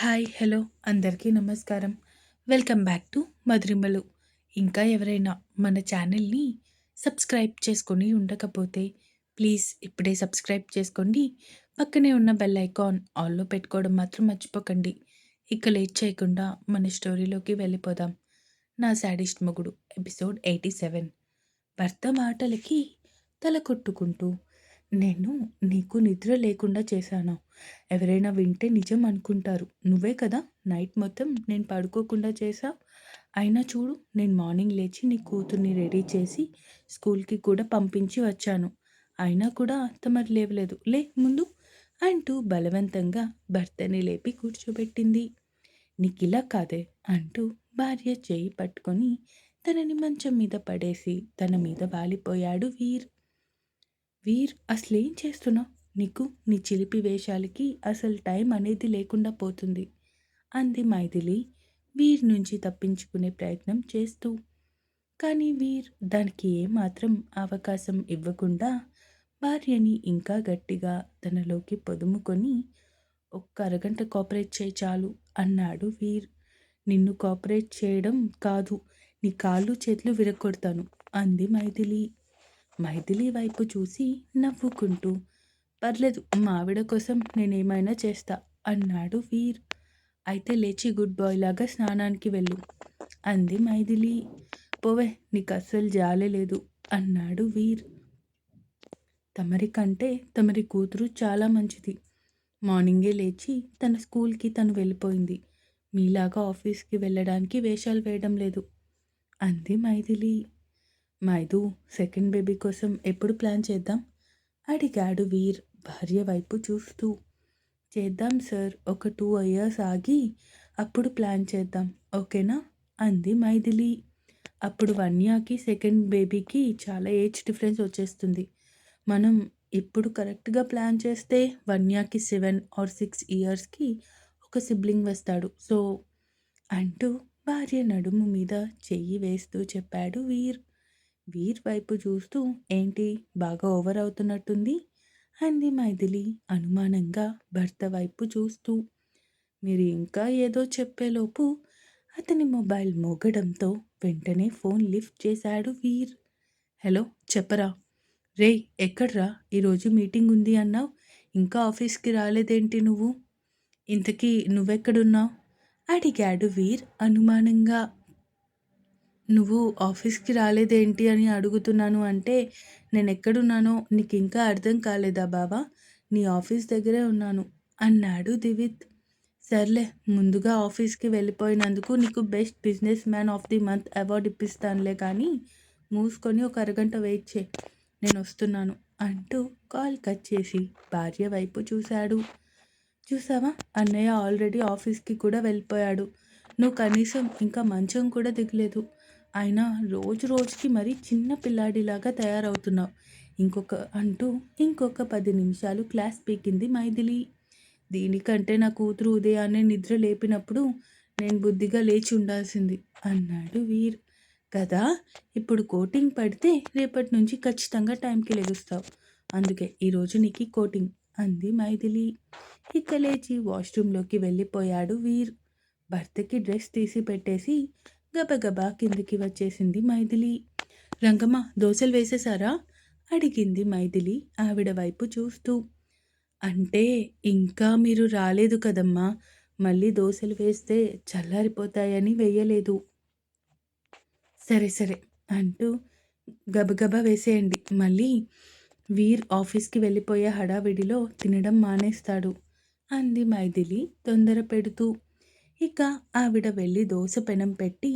Hi hello అందరికీ నమస్కారం. Welcome back to Madhurimalu. ఇంకా ఎవరైనా మన ఛానల్ని సబ్స్క్రైబ్ చేసుకొని ఉండకపోతే ప్లీజ్ ఇప్పుడే సబ్స్క్రైబ్ చేసుకోండి. పక్కనే ఉన్న బెల్ ఐకాన్ ఆల్లో పెట్టుకోవడం మాత్రం మర్చిపోకండి. ఇక లేట్ చేయకుండా మన స్టోరీలోకి వెళ్ళిపోదాం. నా శాడిస్ట్ మొగుడు ఎపిసోడ్ ఎయిటీ సెవెన్. భర్త మాటలకి తల కొట్టుకుంటూ నేను నీకు నిద్ర లేకుండా చేశాను? ఎవరైనా వింటే నిజం అనుకుంటారు. నువ్వే కదా? నైట్ మొత్తం నేను పడుకోకుండా చేసా అయినా చూడు నేను మార్నింగ్ లేచి నీ కూతుర్ని రెడీ చేసి స్కూల్కి కూడా పంపించి వచ్చాను. అయినా కూడా తమరు లేవలేదు. లే ముందు అంటూ బలవంతంగా భర్తని లేపి కూర్చోబెట్టింది. నీకు ఇలా కాదే అంటూ భార్య చేయి పట్టుకొని తనని మంచం మీద పడేసి తన మీద వాలిపోయాడు వీర్. వీర్ అసలేం చేస్తున్నావు? నీకు నీ చిలిపి వేషాలకి అసలు టైం అనేది లేకుండా పోతుంది. అంది మైథిలి. వీర్ నుంచి తప్పించుకునే ప్రయత్నం చేస్తూ. కానీ వీర్ దానికి ఏమాత్రం అవకాశం ఇవ్వకుండా భార్యని ఇంకా గట్టిగా తనలోకి పొదుముకొని ఒక్క అరగంట కోఆపరేట్ చేయి చాలు అన్నాడు వీర్. నిన్ను కోఆపరేట్ చేయడం కాదు నీ కాళ్ళు చేతులు విరగొడతాను అంది మైథిలి. మైథిలి వైపు చూసి నవ్వుకుంటూ పర్లేదు మా ఆవిడ కోసం నేనేమైనా చేస్తా అన్నాడు వీర్. అయితే లేచి గుడ్ బాయ్ లాగా స్నానానికి వెళ్ళు అంది మైథిలి. పోవే నీకు అస్సలు జాలే లేదు అన్నాడు వీర్. తమరి కంటే తమరి కూతురు చాలా మంచిది. మార్నింగే లేచి తన స్కూల్కి తను వెళ్ళిపోయింది. మీలాగా ఆఫీస్కి వెళ్ళడానికి వేషాలు వేయడం లేదు అంది మైథిలి. మైదు సెకండ్ బేబీ కోసం ఎప్పుడు ప్లాన్ చేద్దాం? అడిగాడు వీర్ భార్య వైపు చూస్తూ. చేద్దాం సార్. ఒక టూ ఇయర్స్ ఆగి అప్పుడు ప్లాన్ చేద్దాం. ఓకేనా? అంది మైథిలి. అప్పుడు వన్యాకి సెకండ్ బేబీకి చాలా ఏజ్ డిఫరెన్స్ వచ్చేస్తుంది. మనం ఇప్పుడు కరెక్ట్గా ప్లాన్ చేస్తే వన్యాకి సెవెన్ ఆర్ సిక్స్ ఇయర్స్కి ఒక సిబ్లింగ్ వస్తాడు. సో అంటూ భార్య నడుము మీద చెయ్యి వేస్తూ చెప్పాడు వీర్. వీర్ వైపు చూస్తూ ఏంటి? బాగా ఓవర్ అవుతున్నట్టుంది? అంది మైథిలి అనుమానంగా భర్త వైపు చూస్తూ. మీరు ఇంకా ఏదో చెప్పేలోపు అతని మొబైల్ మోగడంతో వెంటనే ఫోన్ లిఫ్ట్ చేశాడు వీర్. హలో చెప్పరా? రే ఎక్కడ్రా? ఈరోజు మీటింగ్ ఉంది అన్నావు? ఇంకా ఆఫీస్కి రాలేదేంటి నువ్వు? ఇంతకీ నువ్వెక్కడున్నావు? అడిగాడు వీర్ అనుమానంగా. నువ్వు ఆఫీస్కి రాలేదేంటి అని అడుగుతున్నాను అంటే నేను ఎక్కడున్నానో నీకు ఇంకా అర్థం కాలేదా బావా? నీ ఆఫీస్ దగ్గరే ఉన్నాను అన్నాడు దివిత్. సర్లే ముందుగా ఆఫీస్కి వెళ్ళిపోయినందుకు నీకు best businessman of the month award ఇప్పిస్తానులే కానీ మూసుకొని ఒక అరగంట వెయిట్ చే నేను వస్తున్నాను అంటూ కాల్ కట్ చేసి భార్య వైపు చూశాడు. చూసావా? అన్నయ్య ఆల్రెడీ ఆఫీస్కి కూడా వెళ్ళిపోయాడు. నువ్వు కనీసం ఇంకా మంచం కూడా దిగలేదు. అయినా రోజు రోజుకి మరీ చిన్న పిల్లాడిలాగా తయారవుతున్నావు. ఇంకొక అంటూ ఇంకొక పది నిమిషాలు క్లాస్ పీకింది మైథిలి. దీనికంటే నా కూతురు ఉదయాన్నే నిద్ర లేపినప్పుడు నేను బుద్ధిగా లేచి ఉండాల్సింది అన్నాడు వీర్. కదా ఇప్పుడు కోటింగ్ పడితే రేపటి నుంచి ఖచ్చితంగా టైంకి లెగుస్తావు. అందుకే ఈరోజు నీకు కోటింగ్ అంది మైథిలి. ఇక లేచి వాష్రూమ్లోకి వెళ్ళిపోయాడు వీర్. భర్తకి డ్రెస్ తీసి పెట్టేసి గబగబా కిందికి వచ్చేసింది మైథిలి. రంగమ్మ దోశలు వేసేసారా అడిగింది మైథిలి ఆవిడ వైపు చూస్తూ. అంటే ఇంకా మీరు రాలేదు కదమ్మా మళ్ళీ దోశలు వేస్తే చల్లారిపోతాయని వేయలేదు. సరే సరే అంటూ గబగబా వేసేయండి మళ్ళీ వీర్ ఆఫీస్కి వెళ్ళిపోయే హడావిడిలో తినడం మానేస్తాడు అంది మైథిలి తొందర పెడుతూ. ఇక ఆవిడ వెళ్ళి దోశ పెనం పెట్టి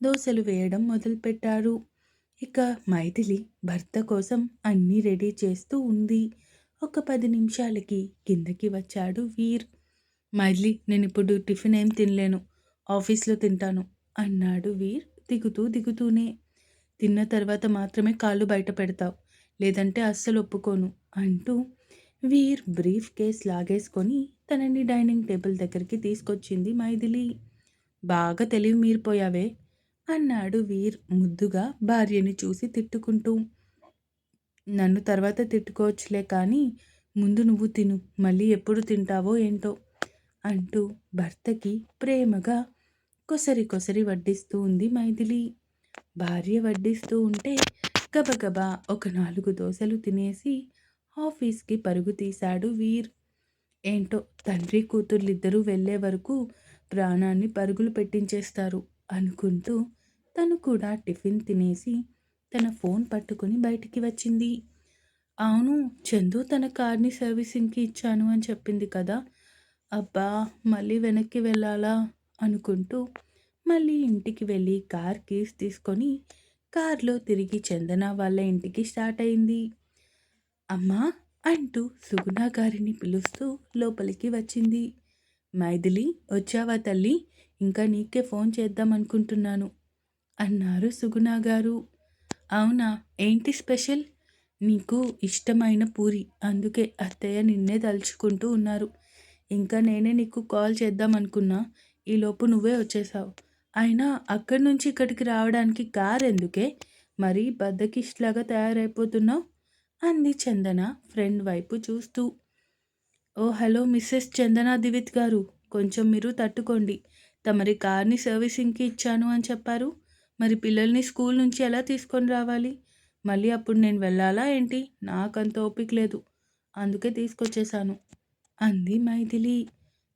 దోశలు వేయడం మొదలుపెట్టారు. ఇక మైథిలి భర్త కోసం అన్నీ రెడీ చేస్తూ ఉంది. ఒక పది నిమిషాలకి కిందకి వచ్చాడు వీర్. మైథిలి నేను ఇప్పుడు టిఫిన్ ఏం తినలేను ఆఫీస్లో తింటాను అన్నాడు వీర్ దిగుతూ దిగుతూనే. తిన్న తర్వాత మాత్రమే కాళ్ళు బయట పెడతావు లేదంటే అస్సలు ఒప్పుకోను అంటూ వీర్ బ్రీఫ్ కేస్ లాగేసుకొని తనని డైనింగ్ టేబుల్ దగ్గరికి తీసుకొచ్చింది. మైథిలి బాగా తెలివి మీరిపోయావే అన్నాడు వీర్ ముద్దుగా భార్యని చూసి తిట్టుకుంటూ. నన్ను తర్వాత తిట్టుకోవచ్చులే కానీ ముందు నువ్వు తిను. మళ్ళీ ఎప్పుడు తింటావో ఏంటో అంటూ భర్తకి ప్రేమగా కొసరి కొసరి వడ్డిస్తూ ఉంది మైథిలి. భార్య వడ్డిస్తూ ఉంటే గబగబా ఒక నాలుగు దోశలు తినేసి ఆఫీస్కి పరుగు తీశాడు వీర్. ఏంటో? తండ్రి కూతుర్లిద్దరూ వెళ్ళే వరకు ప్రాణాన్ని పరుగులు పెట్టించేస్తారు అనుకుంటూ తను కూడా టిఫిన్ తినేసి తన ఫోన్ పట్టుకుని బయటికి వచ్చింది. అవును చందు తన కార్ని సర్వీసింగ్కి ఇచ్చాను అని చెప్పింది కదా? అబ్బా మళ్ళీ వెనక్కి వెళ్ళాలా? అనుకుంటూ మళ్ళీ ఇంటికి వెళ్ళి కార్ కీస్ తీసుకొని కార్లో తిరిగి చందన వాళ్ళ ఇంటికి స్టార్ట్ అయింది. అమ్మా అంటూ సుగుణ గారిని పిలుస్తూ లోపలికి వచ్చింది. మైథిలి వచ్చావా తల్లి? ఇంకా నీకే ఫోన్ చేద్దాం అనుకుంటున్నాను అన్నారు సుగుణ గారు. అవునా? ఏంటి స్పెషల్? నీకు ఇష్టమైన పూరి. అందుకే అత్తయ్య నిన్నే తలుచుకుంటూ ఉన్నారు. ఇంకా నేనే నీకు కాల్ చేద్దాం అనుకున్నా ఈలోపు నువ్వే వచ్చేసావు. అయినా అక్కడి నుంచి ఇక్కడికి రావడానికి కార్ ఎందుకే మరీ బద్దకిష్లాగా తయారైపోతున్నావు. అంది చందన ఫ్రెండ్ వైపు చూస్తూ. ఓ హలో మిస్సెస్ చందన దివిత్ గారు కొంచెం మీరు తట్టుకోండి. తమరి కార్ని సర్వీసింగ్కి ఇచ్చాను అని చెప్పారు. మరి పిల్లల్ని స్కూల్ నుంచి ఎలా తీసుకొని రావాలి? మళ్ళీ అప్పుడు నేను వెళ్ళాలా ఏంటి? నాకంత ఓపిక లేదు. అందుకే తీసుకొచ్చేసాను అంది మైథిలి.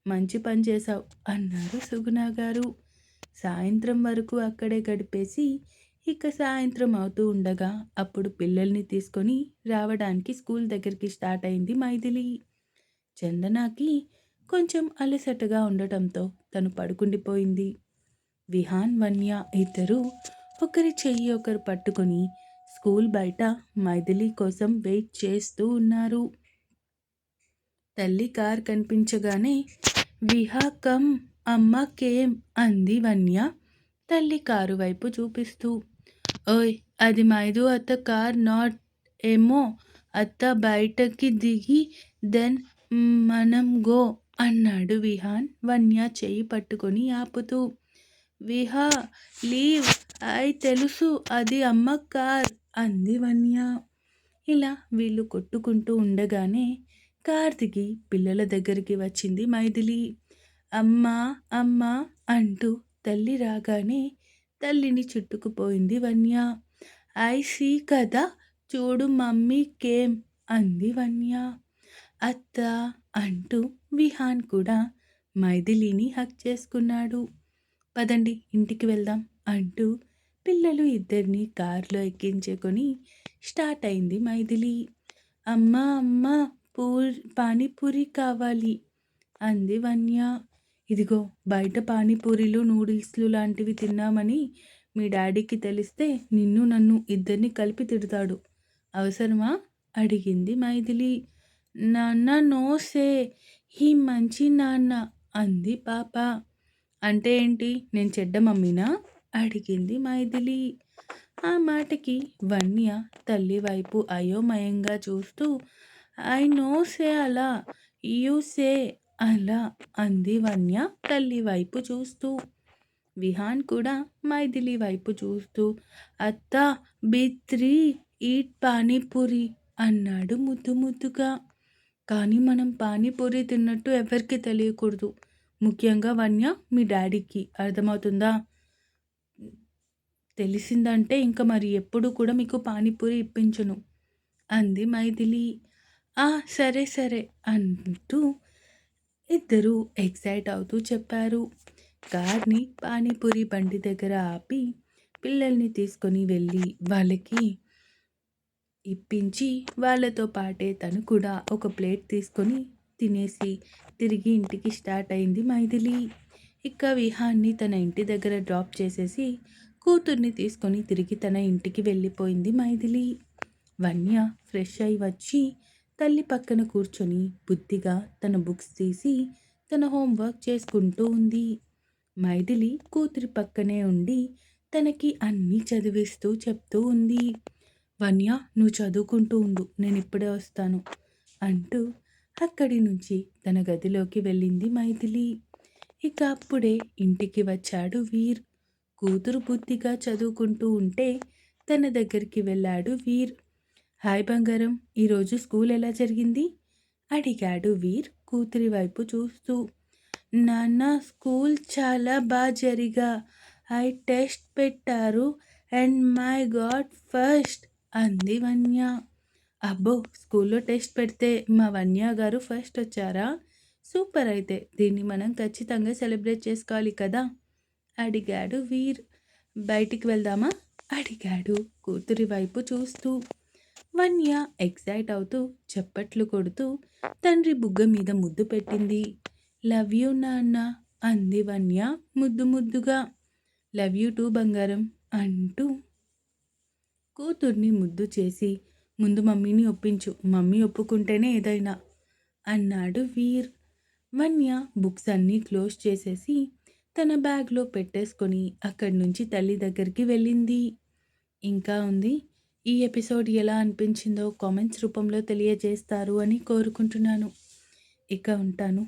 మంచి పని చేశావు అన్నారు సుగుణ గారు. సాయంత్రం వరకు అక్కడే గడిపేసి ఇక సాయంత్రం అవుతూ ఉండగా అప్పుడు పిల్లల్ని తీసుకొని రావడానికి స్కూల్ దగ్గరికి స్టార్ట్ అయింది మైథిలి. చందనాకి కొంచెం అలసటగా ఉండటంతో తను పడుకుండిపోయింది. విహాన్ వన్య ఇద్దరు ఒకరి చెయ్యి ఒకరు పట్టుకొని స్కూల్ బయట మైథిలి కోసం వెయిట్ చేస్తూ ఉన్నారు. తల్లి కార్ కనిపించగానే విహా కమ్ అమ్మ కేమ్ అంది వన్య తల్లి కారు వైపు చూపిస్తూ. ఓయ్ అది మైదు అత్త కార్ నాట్ ఏమో అత్త బయటకి దిగి దెన్ మనం గో అన్నాడు విహాన్ వన్య చేయి పట్టుకొని ఆపుతూ. విహా లీవ్ ఐ తెలుసు అది అమ్మ కార్ అంది వన్య. ఇలా వీళ్ళు కొట్టుకుంటూ ఉండగానే కార్తికి పిల్లల దగ్గరికి వచ్చింది మైథిలి. అమ్మా అమ్మా అంటూ తల్లి రాగానే తల్లిని చుట్టుకుపోయింది వన్య. ఐ సీ కదా చూడు మమ్మీ కేమ్ అంది వన్య. అత్త అంటూ విహాన్ కూడా మైథిలిని హక్ చేసుకున్నాడు. పదండి ఇంటికి వెళ్దాం అంటూ పిల్లలు ఇద్దరిని కారులో ఎక్కించుకొని స్టార్ట్ అయింది మైథిలి. అమ్మ అమ్మ పూ పానీపూరి కావాలి అంది వన్య. ఇదిగో బయట పానీపూరీలు నూడిల్స్లు లాంటివి తిన్నామని మీ డాడీకి తెలిస్తే నిన్ను నన్ను ఇద్దరిని కలిపి తిడతాడు. అవసరమా? అడిగింది మైథిలి. నాన్న నోసే ఈ మంచి నాన్న అంది పాప. అంటే ఏంటి? నేను చెడ్డ మమ్మీనా? అడిగింది మైథిలి. ఆ మాటకి వన్య తల్లి వైపు అయోమయంగా చూస్తూ ఐ నో సే అలా యూ సే అలా అంది వన్య తల్లి వైపు చూస్తూ. విహాన్ కూడా మైథిలి వైపు చూస్తూ. అత్త బిత్రి ఈట్ పానీపూరి అన్నాడు ముద్దు ముద్దుగా. కానీ మనం పానీపూరి తిన్నట్టు ఎవరికి తెలియకూడదు. ముఖ్యంగా వన్య మీ డాడీకి. అర్థమవుతుందా? తెలిసిందంటే ఇంకా మరి ఎప్పుడు కూడా మీకు పానీపూరి ఇప్పించను అంది మైథిలి. ఆ సరే సరే అంటూ ఇద్దరూ ఎక్సైట్ అవుతూ చెప్పారు. కార్ని పానీపూరి బండి దగ్గర ఆపి పిల్లల్ని తీసుకొని వెళ్ళి వాళ్ళకి ఇప్పించి వాళ్ళతో పాటే తను కూడా ఒక ప్లేట్ తీసుకొని తినేసి తిరిగి ఇంటికి స్టార్ట్ అయింది మైథిలి. ఇక విహాన్ని తన ఇంటి దగ్గర డ్రాప్ చేసేసి కూతుర్ని తీసుకొని తిరిగి తన ఇంటికి వెళ్ళిపోయింది మైథిలి. వన్య ఫ్రెష్ అయి వచ్చి తల్లి పక్కన కూర్చొని బుద్ధిగా తన బుక్స్ తీసి తన హోంవర్క్ చేసుకుంటూ ఉంది. మైథిలి కూతురి పక్కనే ఉండి తనకి అన్నీ చదివిస్తూ చెప్తూ ఉంది. వన్య నువ్వు చదువుకుంటూ ఉండు నేను ఇప్పుడే వస్తాను అంటూ అక్కడి నుంచి తన గదిలోకి వెళ్ళింది మైథిలి. ఇక అప్పుడే ఇంటికి వచ్చాడు వీర్. కూతురు బుద్ధిగా చదువుకుంటూ ఉంటే తన దగ్గరికి వెళ్ళాడు వీర్. హాయ్ బంగారం ఈరోజు స్కూల్ ఎలా జరిగింది? అడిగాడు వీర్ కూతురి వైపు చూస్తూ. నాన్న స్కూల్ చాలా బాగా జరిగా. ఐ టెస్ట్ పెట్టారు అండ్ మై గాడ్ ఫస్ట్ అంది వన్య. అబ్బో స్కూల్లో టెస్ట్ పెడితే మా వన్య గారు ఫస్ట్ వచ్చారా? సూపర్ అయితే దీన్ని మనం ఖచ్చితంగా సెలబ్రేట్ చేసుకోవాలి కదా? అడిగాడు వీర్. బయటికి వెళ్దామా? అడిగాడు కూతురి వైపు చూస్తూ. వన్య ఎక్సైట్ అవుతూ చప్పట్లు కొడుతూ తండ్రి బుగ్గ మీద ముద్దు పెట్టింది. లవ్ యూ నాన్న అంది వన్య ముద్దు ముద్దుగా. లవ్ యూ టూ బంగారం అంటూ కూతుర్ని ముద్దు చేసి ముందు మమ్మీని ఒప్పించు మమ్మీ ఒప్పుకుంటేనే ఏదైనా అన్నాడు వీర్. వన్య బుక్స్ అన్నీ క్లోజ్ చేసేసి తన బ్యాగ్లో పెట్టేసుకొని అక్కడి నుంచి తల్లి దగ్గరికి వెళ్ళింది. ఇంకా ఉంది ఈ ఎపిసోడ్ ఎలా అనిపించిందో కామెంట్స్ రూపంలో తెలియజేస్తారు అని కోరుకుంటున్నాను. ఇక ఉంటాను.